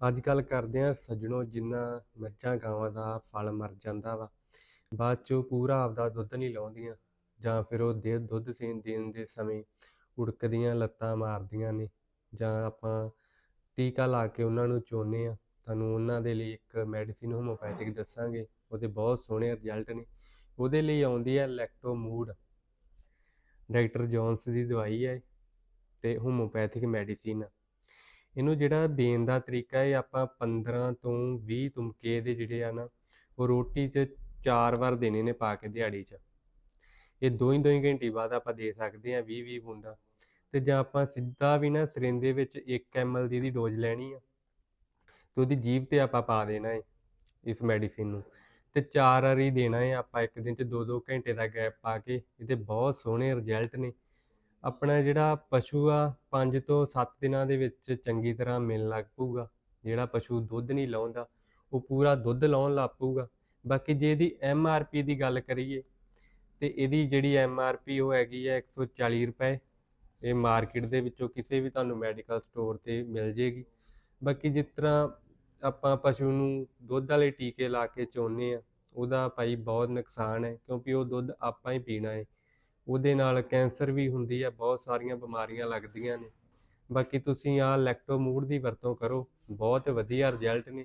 ਅੱਜ ਕੱਲ ਕਰਦੇ ਆ ਸੱਜਣੋ ਜਿੰਨਾ ਮੱਝਾਂ ਗਾਵਾਂ ਦਾ ਫਲ ਮਰ ਜਾਂਦਾ ਵਾ। ਬਾਅਦ ਚੋਂ ਪੂਰਾ ਆਪਦਾ ਦੁੱਧ ਨਹੀਂ ਲਾਉਂਦੀਆਂ ਜਾਂ ਫਿਰ ਉਹ ਦੇ ਦੁੱਧ ਸੀਨ ਦੇਣ ਦੇ ਸਮੇਂ ਉੜਕਦੀਆਂ, ਲੱਤਾਂ ਮਾਰਦੀਆਂ ਨੇ ਜਾਂ ਆਪਾਂ ਟੀਕਾ ਲਾ ਕੇ ਉਹਨਾਂ ਨੂੰ ਚੋਨੇ ਆ ਤੁਹਾਨੂੰ ਉਹਨਾਂ ਦੇ ਲਈ ਇੱਕ ਮੈਡੀਸਿਨ ਹੋਮੋਪੈਥਿਕ ਦੱਸਾਂਗੇ, ਉਹਦੇ ਬਹੁਤ ਸੋਹਣੇ ਰਿਜ਼ਲਟ ਨੇ। ਉਹਦੇ ਲਈ ਆਉਂਦੀ ਹੈ ਲੈਕਟੋਮੂਡ ਡਾਕਟਰ ਜੌਨਸ ਦੀ ਦਵਾਈ ਹੈ ਤੇ ਹੋਮੋਪੈਥਿਕ ਮੈਡੀਸਿਨ। ਇਹਨੂੰ ਜਿਹੜਾ ਦੇਣ ਦਾ ਤਰੀਕਾ ਹੈ ਆਪਾਂ 15 ਤੋਂ 20 ਤੁਮਕੇ ਦੇ ਜਿਹੜੇ ਆ ਨਾ, ਉਹ ਰੋਟੀ 'ਚ ਚਾਰ ਵਾਰ ਦੇਣੇ ਨੇ ਪਾ ਕੇ ਦਿਹਾੜੀ 'ਚ। ਇਹ ਦੋ ਹੀ ਦੋ ਹੀ ਘੰਟੇ ਬਾਅਦ ਆਪਾਂ ਦੇ ਸਕਦੇ ਆ 20 20 ਬੂੰਦਾਂ। ਤੇ ਜਾਂ ਆਪਾਂ ਸਿੱਧਾ ਵੀ ਨਾ ਸਰਿੰਜ ਦੇ ਵਿੱਚ 1 ml ਦੀ ਇਹਦੀ ਡੋਜ਼ ਲੈਣੀ ਆ ਤੇ ਉਹਦੀ ਜੀਭ ਤੇ ਆਪਾਂ ਪਾ ਦੇਣਾ ਹੈ ਇਸ ਮੈਡੀਸਿਨ ਨੂੰ। ਤੇ ਚਾਰ ਵਾਰੀ ਦੇਣਾ ਹੈ ਆਪਾਂ ਇੱਕ ਦਿਨ 'ਚ 2-2 ਘੰਟੇ ਦਾ ਗੈਪ ਪਾ ਕੇ, ਇਹਦੇ ਬਹੁਤ ਸੋਹਣੇ ਰਿਜ਼ਲਟ ਨੇ। ਆਪਣਾ ਜਿਹੜਾ ਪਸ਼ੂ ਆ 5 ਤੋਂ 7 ਦਿਨਾਂ ਦੇ ਵਿੱਚ ਚੰਗੀ ਤਰ੍ਹਾਂ ਮਿਲਣ ਲੱਗ ਪਊਗਾ। ਜਿਹੜਾ ਪਸ਼ੂ ਦੁੱਧ ਨਹੀਂ ਲਾਉਂਦਾ, ਉਹ ਪੂਰਾ ਦੁੱਧ ਲਾਉਣ ਲੱਗ ਪਊਗਾ। ਬਾਕੀ ਜੇ ਇਹਦੀ ਐਮ ਆਰ ਪੀ ਦੀ ਗੱਲ ਕਰੀਏ, ਤੇ ਇਹਦੀ ਜਿਹੜੀ ਐਮ ਆਰ ਪੀ ਉਹ ਹੈਗੀ ਹੈ 140 ਰੁਪਏ। ਇਹ ਮਾਰਕੀਟ ਦੇ ਵਿੱਚੋਂ ਕਿਸੇ ਵੀ ਤੁਹਾਨੂੰ ਮੈਡੀਕਲ ਸਟੋਰ ਤੇ ਮਿਲ ਜੇਗੀ। ਬਾਕੀ ਜਿਸ ਤਰ੍ਹਾਂ ਆਪਾਂ ਪਸ਼ੂ ਨੂੰ ਦੁੱਧ ਵਾਲੇ ਟੀਕੇ ਲਾ ਕੇ ਚੋਨੇ ਆ, ਉਹਦਾ ਭਾਈ ਬਹੁਤ ਨੁਕਸਾਨ ਹੈ, ਕਿਉਂਕਿ ਉਹ ਦੁੱਧ ਆਪਾਂ ਹੀ ਪੀਣਾ ਹੈ ਉਹਦੇ ਨਾਲ ਕੈਂਸਰ ਵੀ ਹੁੰਦੀ ਆ, ਬਹੁਤ ਸਾਰੀਆਂ ਬਿਮਾਰੀਆਂ ਲੱਗਦੀਆਂ ਨੇ। ਬਾਕੀ ਤੁਸੀਂ ਆ ਲੈਕਟੋਮੂਡ ਦੀ ਵਰਤੋਂ ਕਰੋ, ਬਹੁਤ ਵਧੀਆ ਰਿਜ਼ਲਟ ਨੇ।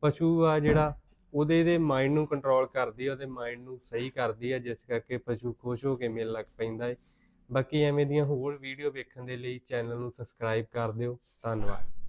ਪਸ਼ੂ ਆ ਜਿਹੜਾ, ਉਹਦੇ ਦੇ ਮਾਈਂਡ ਨੂੰ ਕੰਟਰੋਲ ਕਰਦੀ ਆ, ਉਹਦੇ ਮਾਈਂਡ ਨੂੰ ਸਹੀ ਕਰਦੀ ਆ, ਜਿਸ ਕਰਕੇ ਪਸ਼ੂ ਖੁਸ਼ ਹੋ ਕੇ ਮਿਲ ਲੱਗ ਪੈਂਦਾ ਹੈ ਬਾਕੀ ਐਵੇਂ ਦੀਆਂ ਹੋਰ ਵੀਡੀਓ ਵੇਖਣ ਦੇ ਲਈ ਚੈਨਲ ਨੂੰ ਸਬਸਕ੍ਰਾਈਬ ਕਰ ਦਿਓ। ਧੰਨਵਾਦ।